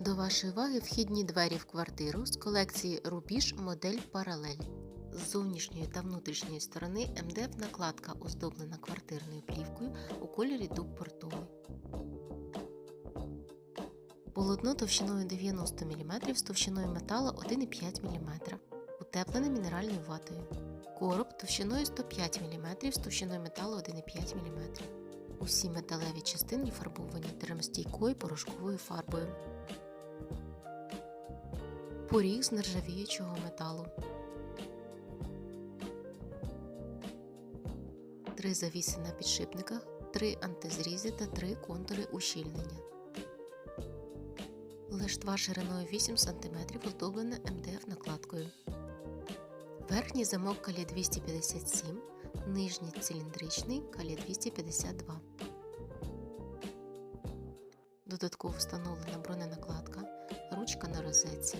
До вашої уваги вхідні двері в квартиру з колекції Рубіж модель Паралель. З зовнішньої та внутрішньої сторони МДФ накладка оздоблена квартирною плівкою у кольорі дуб портовий. Полотно товщиною 90 мм з товщиною металу 1,5 мм, утеплене мінеральною ватою. Короб товщиною 105 мм з товщиною металу 1,5 мм. Усі металеві частини фарбовані термостійкою порошковою фарбою. Поріг з нержавіючого металу. Три завіси на підшипниках, три антизрізи та три контури ущільнення. Лештва шириною 8 см оздоблена МДФ накладкою. Верхній замок калі 257, нижній циліндричний калі 252. Додатково встановлена броненакладка, ручка на розетці.